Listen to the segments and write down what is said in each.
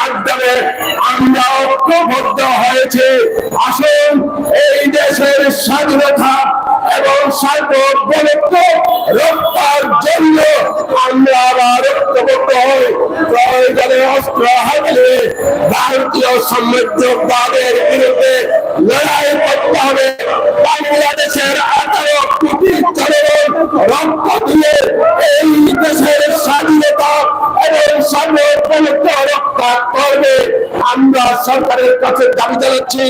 মাধ্যমে আমরা ঐক্যবদ্ধ হয়েছে। আসুন, এই দেশের স্বাধীনতা এবং সার্বভৌমত্ব রক্ষার জন্য আমরা আবার ঐক্যবদ্ধ হই। প্রয়োজনে অস্ত্র হাতে ভারতীয় সাম্রাজ্যবাদের বিরুদ্ধে লড়াই করতে হবে। বাংলাদেশের আমরা সরকারের কাছে দাবি জানাচ্ছি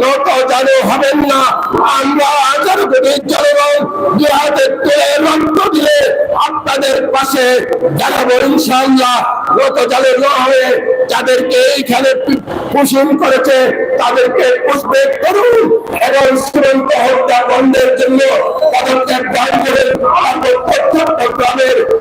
নত জানো হবেন না। আমরা আঠারো কোটি জনগণ দু হাতে রক্ত দিলে আপনাদের পাশে দাঁড়াবো ইনশাআল্লাহ। নত জালে ন হয়ে যাদেরকে এইখানে পোষণ করেছে, তাদেরকে পুষবে করুন এবং সীমান্ত হত্যা বন্ধের জন্য পদক্ষেপ গ্রহণ করে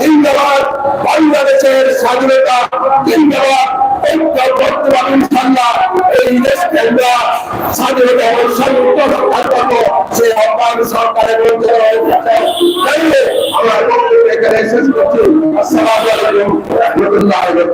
জিন্দাবাদ। বাংলাদেশের স্বাধীনতা, জিন্দাবাদ। ঐক্যবদ্ধভাবে ইনশাল্লাহ এই দেশকে আমরা স্বাধীনতা এবং সার্বভৌমত্ব রক্ষা করব সেই আহ্বান সরকারের মধ্যে রয়েছে আমরা বক্তব্য এখানে শেষ করছি। আসসালামু আলাইকুম রহমতুল্লাহ আমরা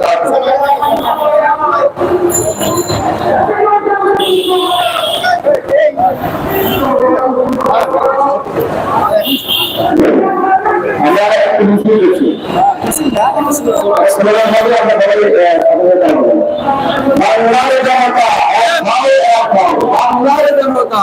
বাংলার জনতা বাংলার জনতা।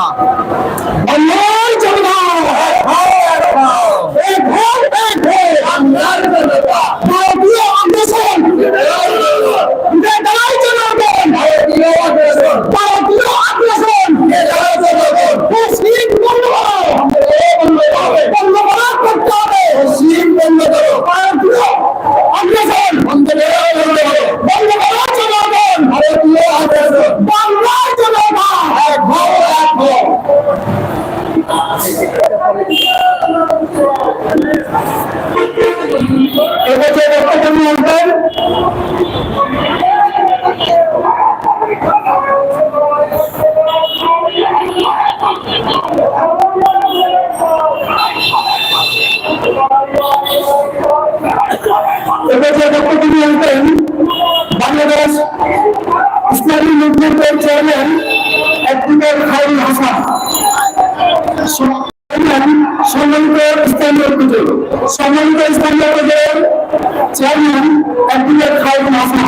এবছর বক্তব্য নিয়ে আসবেন বাংলাদেশ ইসলামী মুভমেন্টের চেয়ারম্যান অ্যাডভোকেট খায়রুল হাসান সম্মানিত ইসলামীয় পুজো সম্মানিত ইসলামীয় পুজোর চেয়ারম্যান অ্যাডভোকেট খায়রুল হাসান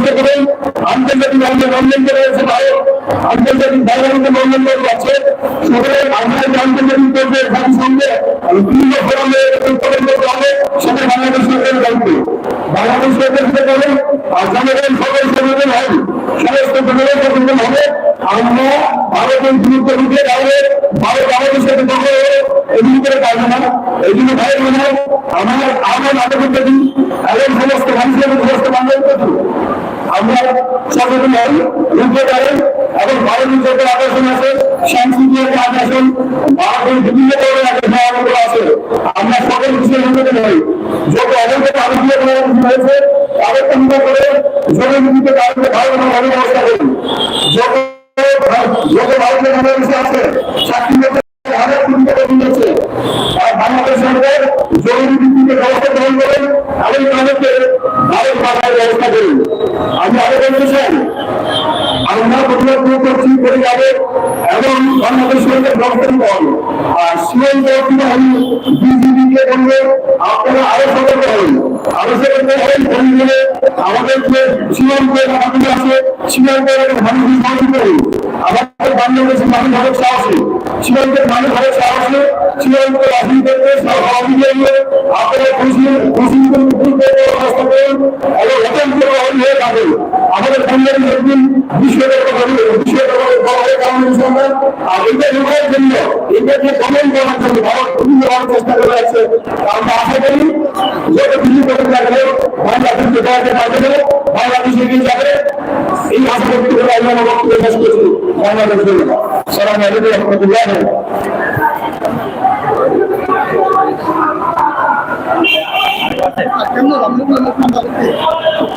আন্তর্জাতিক অনলাইন করে রয়েছে ভারত। আন্তর্জাতিক বাইরে অনলাইন করে যাচ্ছে আমাদের একই সঙ্গে করবে আর সমস্ত জনগণ ভারতের আমাদের সাথে করে না এই ভাই আমার আমার নাটকের প্রতি, এবং সমস্ত মানুষের সমস্ত আমরা সচেতন হই রুখতে পারেন এবং ভারতীয় সরকার আকর্ষণ আছে সাংস্কৃতিক একটা আকর্ষণ ভারতের বিভিন্ন ধরনের সমাগম আছে। আমরা সকল বিষয়ে সচেতন হই যত অবৈধ ভারতীয় হয়েছে, তাদের চিন্তা করে জনগণকে কারণে ভালো ব্যবস্থা করুন। যত যত ভারতীয় বাংলাদেশে আছে, চাকরি হাজার কোটি টাকা দিয়েছে আর বাংলাদেশ সরকার জরুরি ভিত্তিতে ব্যবস্থা গ্রহণ করেন এবং তাদেরকে ভারত ব্যবস্থা করুন আমি আরও বলতে চাই, আমরা প্রতিবাদ করছি করে যাবে এবং বাংলাদেশ আর বিজিবিকে বলব আপনারা আরও সতর্ক হন। আরও সতর্ক হন কোন আমাদের যে সীমান্ত এলাকাগুলো আছে সীমান্তের মানুষ সাহায্য করুন আমাদের বাংলাদেশের মানুষ অনেক সাহসী সীমান্তের মানুষ অনেক সাহসী সীমান্ত রাজনীতিতে সহযোগিতা আপনারা খুশি খুশি এবং অত্যন্ত হয়ে যাবেন আমাদের বাংলাদেশ একদিন বিশ্বদের কথা বিশ্বদের কথা কারণ ইনশাল্লাহ আর এটা লোকের জন্য এটাকে কমেন্ট করার জন্য ভারত আমরা থাকলে বাংলাদেশ 哎呀真的咱们都没看到过这个